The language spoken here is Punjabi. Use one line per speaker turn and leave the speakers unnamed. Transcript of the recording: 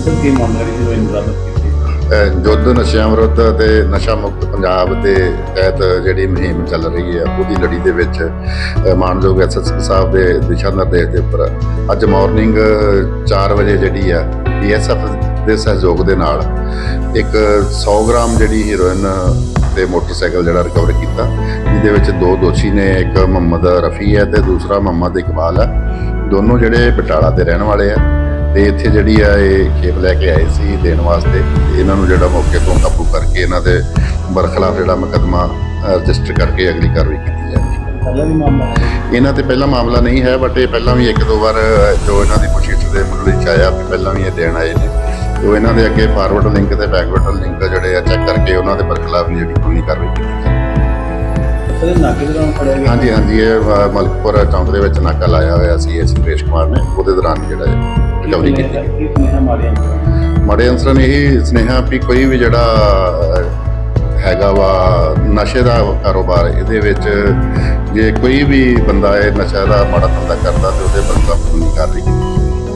ਅੰਦਰ ਕੀ ਮਾਮਲਾ ਜੀ ਜੋ ਬਰਾਮਦ ਕੀਤੀ?
ਯੁੱਧ ਨਸ਼ਿਆਂ ਵਿਰੁੱਧ ਤੇ ਨਸ਼ਾ ਮੁਕਤ ਪੰਜਾਬ ਦੇ ਤਹਿਤ ਜਿਹੜੀ ਮੁਹਿੰਮ ਚੱਲ ਰਹੀ ਹੈ, ਉਹਦੀ ਲੜੀ ਦੇ ਵਿੱਚ, ਅਹ ਮਾਨਯੋਗ ਐਸਐਸਪੀ ਸਾਹਿਬ ਦੇ ਦਿਸ਼ਾ ਨਿਰਦੇਸ਼ ਦੇ ਉੱਪਰ ਅੱਜ ਮਾਰਨਿੰਗ 4 ਵਜੇ ਜਿਹੜੀ ਆ ਬੀਐਸਐਫ ਦੇ ਸਹਿਯੋਗ ਦੇ ਨਾਲ ਇੱਕ 100 ਗ੍ਰਾਮ ਜਿਹੜੀ ਹੀਰੋਇਨ ਤੇ ਮੋਟਰਸਾਈਕਲ ਜਿਹੜਾ ਰਿਕਵਰ ਕੀਤਾ, ਜਿਹਦੇ ਵਿੱਚ ਦੋ ਦੋਸ਼ੀ ਨੇ, ਇੱਕ ਮੁਹੰਮਦ ਰਫੀ ਹੈ ਤੇ ਦੂਸਰਾ ਮੁਹੰਮਦ ਇਕਬਾਲ ਹੈ। ਦੋਨੋਂ ਜਿਹੜੇ ਬਟਾਲਾ ਦੇ ਰਹਿਣ ਵਾਲੇ ਆ ਤੇ ਇੱਥੇ ਜਿਹੜੀ ਆ ਇਹ ਖੇਪ ਲੈ ਕੇ ਆਏ ਸੀ ਦੇਣ ਵਾਸਤੇ ਇਹਨਾਂ ਨੂੰ ਜਿਹੜਾ ਮੌਕੇ ਤੋਂ ਕਾਬੂ ਕਰਕੇ ਇਹਨਾਂ ਦੇ ਬਰਖਲਾਫ ਜਿਹੜਾ ਮੁਕੱਦਮਾ ਰਜਿਸਟਰ ਕਰਕੇ ਅਗਲੀ ਕਾਰਵਾਈ ਕੀਤੀ ਜਾਵੇ ਇਹਨਾਂ ਤੇ ਪਹਿਲਾ ਮਾਮਲਾ ਨਹੀਂ ਹੈ ਬਟ ਇਹ ਪਹਿਲਾਂ ਵੀ ਇੱਕ ਦੋ ਵਾਰ ਜੋ ਇਹਨਾਂ ਦੀ ਪੁੱਛਗਿੱਛ ਦੇ ਮੁੱਢ ਚ ਆਇਆ ਵੀ ਪਹਿਲਾਂ ਵੀ ਇਹ ਦੇਣ ਆਏ ਨੇ। ਜੋ ਇਹਨਾਂ ਦੇ ਅੱਗੇ ਫਾਰਵਰਡ ਲਿੰਕ ਤੇ ਬੈਕਵਰਡ ਲਿੰਕ ਜਿਹੜੇ ਆ ਚੈੱਕ ਕਰਕੇ ਉਹਨਾਂ ਦੇ ਬਰਖਲਾਫ ਵੀ ਜਿਹੜੀ ਕਾਨੂੰਨੀ ਕਾਰਵਾਈ ਕੀਤੀ ਜਾਵੇ
ਸਰ ਨਾਕੇ ਦੇ ਦੌਰਾਨ ਫੜਿਆ ਗਿਆ
ਹਾਂਜੀ ਹਾਂਜੀ ਇਹ ਅ, ਮਲਕਪੁਰ ਚੌਂਕ ਦੇ ਵਿੱਚ ਨਾਕਾ ਲਾਇਆ ਹੋਇਆ ਸੀ ਐਸ ਸੁਰੇਸ਼ ਕੁਮਾਰ ਨੇ ਉਹਦੇ ਦੌਰਾਨ ਜਿਹੜਾ ਰਿਕਵਰੀ ਕੀਤੀ ਗਈ।
ਕੀ ਸੁਨੇਹਾ ਮਾਰਿਆ ਅੰਦਰ?
ਮਾੜੇ ਅਨਸਰਾਂ ਨੇ ਇਹ ਸੁਨੇਹਾ ਵੀ ਕੋਈ ਵੀ ਜਿਹੜਾ ਅਹ, ਹੈਗਾ ਵਾ ਨਸ਼ੇ ਦਾ ਕਾਰੋਬਾਰ ਇਹਦੇ ਵਿੱਚ ਜੇ ਕੋਈ ਵੀ ਬੰਦਾ ਇਹ ਨਸ਼ਾ ਦਾ ਮਾੜਾ ਧੰਦਾ ਕਰਦਾ ਤੇ ਉਹਦੇ ਬੰਦਾ ਕਾਨੂੰਨੀ ਕਾਰਵਾਈ ਕੀਤੀ